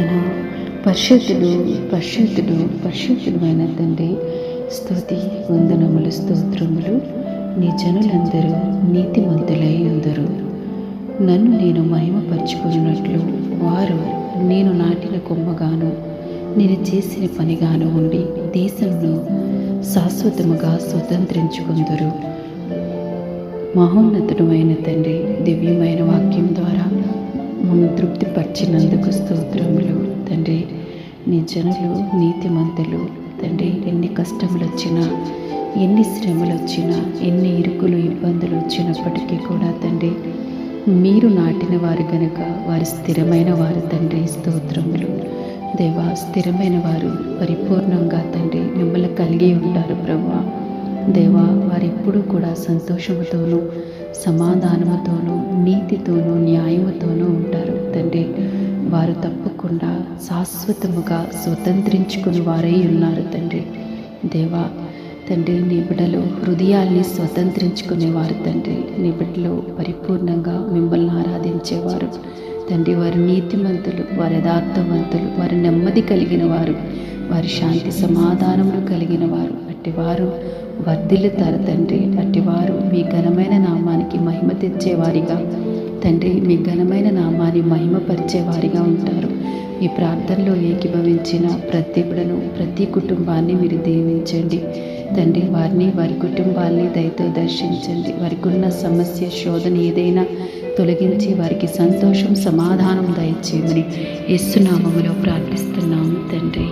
ప్రార్థన. పరిశుద్ధుడు పరిశుద్ధుడు పరిశుద్ధుడమైన తండ్రి స్తుతి వందనములు స్తోత్రములు నీ జనులందరూ నీతిమంతులై ఉందరు. నన్ను నేను మహిమపరుచుకున్నట్లు వారు నేను నాటిన కొమ్మగాను నేను చేసిన పనిగాను ఉండి దేశంలో శాశ్వతముగా స్వతంత్రించుకుందరు. మహోన్నతుడమైన తండ్రి దివ్యమైన వాక్యం ద్వారా ఇచ్చినందుకు స్తోత్రములు. తండ్రి నీ జనులు నీతిమంతులు తండ్రి ఎన్ని కష్టములు వచ్చినా ఎన్ని శ్రమలు వచ్చినా ఎన్ని ఇరుకులు ఇబ్బందులు వచ్చినప్పటికీ కూడా తండ్రి మీరు నాటిన వారు కనుక వారి స్థిరమైన వారు తండ్రి స్తోత్రములు. దేవా స్థిరమైన వారు పరిపూర్ణంగా తండ్రి మిమ్మల్ని కలిగి ఉంటారు ప్రభా. దేవా వారెప్పుడూ కూడా సంతోషముతోనూ సమాధానముతోనూ నీతితోనూ న్యాయముతోనూ వారు తప్పకుండా శాశ్వతముగా స్వతంత్రించుకుని వారై ఉన్నారు తండ్రి. దేవా తండ్రి నీ బిడ్డలు హృదయాల్ని స్వతంత్రించుకునేవారు తండ్రి. నీ బిడ్డలు పరిపూర్ణంగా మిమ్మల్ని ఆరాధించేవారు. తండ్రి వారి నీతిమంతులు వారి యథార్థవంతులు వారి నెమ్మది కలిగిన వారు. వారి శాంతి సమాధానములు కలిగిన వారు. అట్టి వారు వర్ధిల్లుతారు తండ్రి. అట్టివారు మీ ఘనమైన నామానికి మహిమ తెచ్చేవారిగా. తండ్రి మీ ఘనమైన నామాన్ని మహిమపరిచేవారిగా ఉంటారు. ఈ ప్రార్థనలో ఏకీభవించిన ప్రతి బిడను ప్రతి కుటుంబాన్ని మీరు దీవించండి. తండ్రి వారిని వారి కుటుంబాన్ని దయతో దర్శించండి. వారికి ఉన్న సమస్య శోధన ఏదైనా తొలగించి వారికి సంతోషం సమాధానం దయచేయమని యేసునామములో ప్రార్థిస్తున్నాము తండ్రి.